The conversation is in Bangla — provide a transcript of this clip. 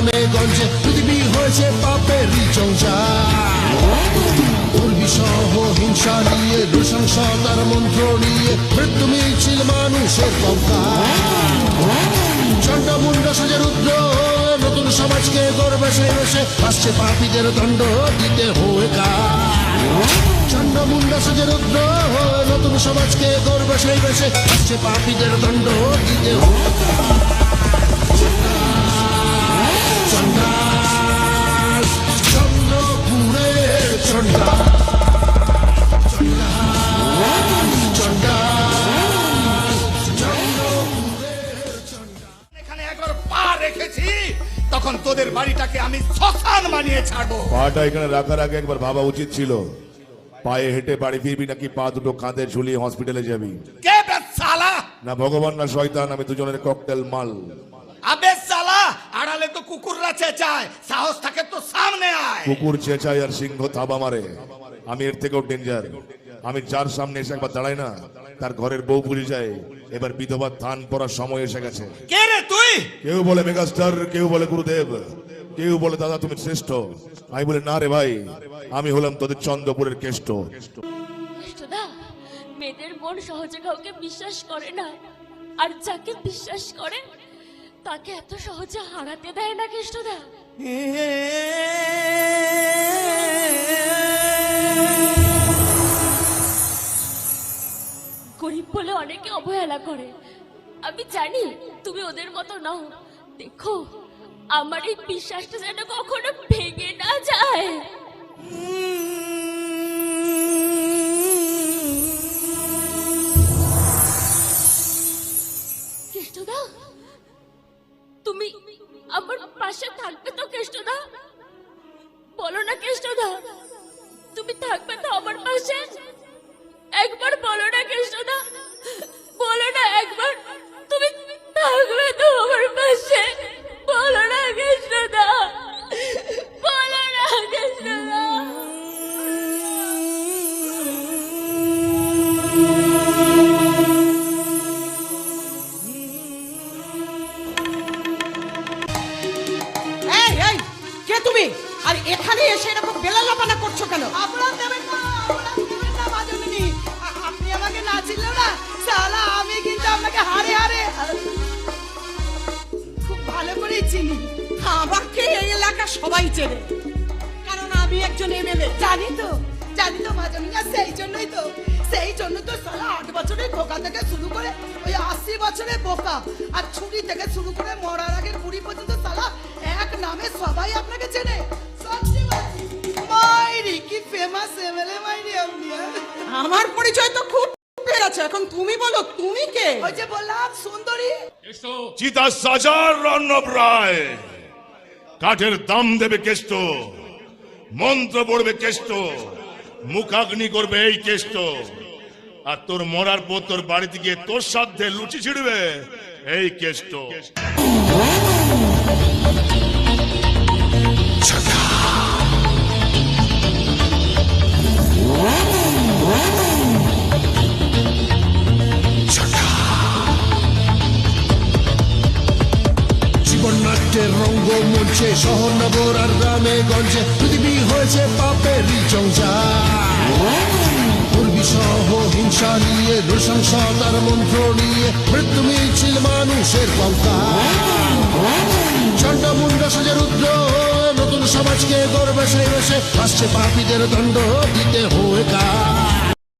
গ্রামে গঞ্জে পৃথিবী হয়েছে পাপেরই চৌচার দুর্বিসহ হিংসা নিয়ে নৃশংসতার মন্ত্র নিয়ে, মৃত্যু মিছিল মানুষের চন্ডমুন্ড সাজে রুদ্র, নতুন সমাজকে গর্বে সে বসে আসছে পাপীদের দণ্ড দিতে হয়ে চন্ডমুন্ড সাজে রুদ্র, নতুন সমাজকে গর্বে সে বসে আসছে পাপীদের দণ্ড দিতে হয়ে বাড়িটাকে আমি শ্মশান বানিয়ে ছাড়বো। পাটা এখানে রাখার আগে একবার ভাবা উচিত ছিল। পায়ে হেঁটে বাড়ি ফিরবি নাকি পা দুটো কাঁধে ঝুলিয়ে হসপিটালে যাবি? কে বে সালা? না ভগবান না শয়তান আমি দুজনের ককটেল মাল। আবে সালা আড়ালে তো কুকুররা চেঁচায় সাহস থাকে তো সামনে আয়। কুকুর চেঁচায় আর সিংহ থাবা মারে। আমি এর থেকেও ডেঞ্জার আমি যার সামনে এসে একবার দাঁড়াই না তার ঘরের বউ পুড়ে যায়। এবার বিধবা ধান পড়ার সময় এসে গেছে। কে রে তুই? কেউ বলে মেগাস্টার কেউ বলে গুরুদেব। কেউ বলে, দাদা, তুমি শ্রেষ্ঠ। আমি বলি, না রে ভাই, আমি হলাম তোদের চন্দ্রপুরের কেষ্ট। মেয়েদের মন সহজে কাউকে বিশ্বাস করে না। আর যাকে বিশ্বাস করে, তাকে এত সহজে হারাতে দেয় না কৃষ্ণদা গরিব বলে অনেকে অবহেলা করে। আমি জানি তুমি ওদের মতো নাও। দেখো আমার এই বিশ্বাসটা যেন কখনো ভেঙে না যায়। কৃষ্ণদা, তুমি আমার পাশে থাকবে তো কৃষ্ণদা? বলো না কৃষ্ণদা, তুমি থাকবে তো আমার পাশে? তুমি? আর এখানে এসে এরকম বেলালাপানা করছ কেন? আপনার দেবেন না আপনার দেবেন না মাজনী আপনি আমাকে না চিনলেও না সালা আমি কিন্তু আপনাকে হারে হারে। খুব ভালো করে চিনি। আমাকে এই এলাকা সবাই চেনে। কারণ আমি একজন এমএলএ। জানি তো। আশি বছরের বোকা। আর ছুরি থেকে শুরু করে মরার আগের কুড়ি পর্যন্ত সালা এক নামে সবাই আপনাকে চেনে। মাইরি কি ফেমাস এমএলএ মাইরি আপনি হ্যাঁ? আমার পরিচয় তো খুব আছে। এখন তুমি বলো তুমি কে? ওই যে বললাম সুন্দরী। চিতা সাজার রণব রায়। কাঠের দাম দেবে কেষ্ট। মন্ত্র পড়বে কেষ্ট। মুখাগ্নি করবে এই কেষ্ট। আর তোর মরার পর তোর বাড়িতে গিয়ে তোর সাধ্যে লুচি ছিড়বে। এই কেষ্ট নাট্যের রঙ্গ মঞ্চে শহর নগর আর গ্রামে গঞ্জে, পৃথিবী হয়েছে পাপেরই চৌচার দুর্বিসহ নিয়ে নিয়ে নৃশংসতার মন্ত্র নিয়ে, মৃত্যু মিছিল মানুষের পঙ্কা চন্ডমুন্ড সাজে রুদ্র, নতুন সমাজকে গর্বে সে বসে আসছে পাপীদের দণ্ড দিতে হয়ে কার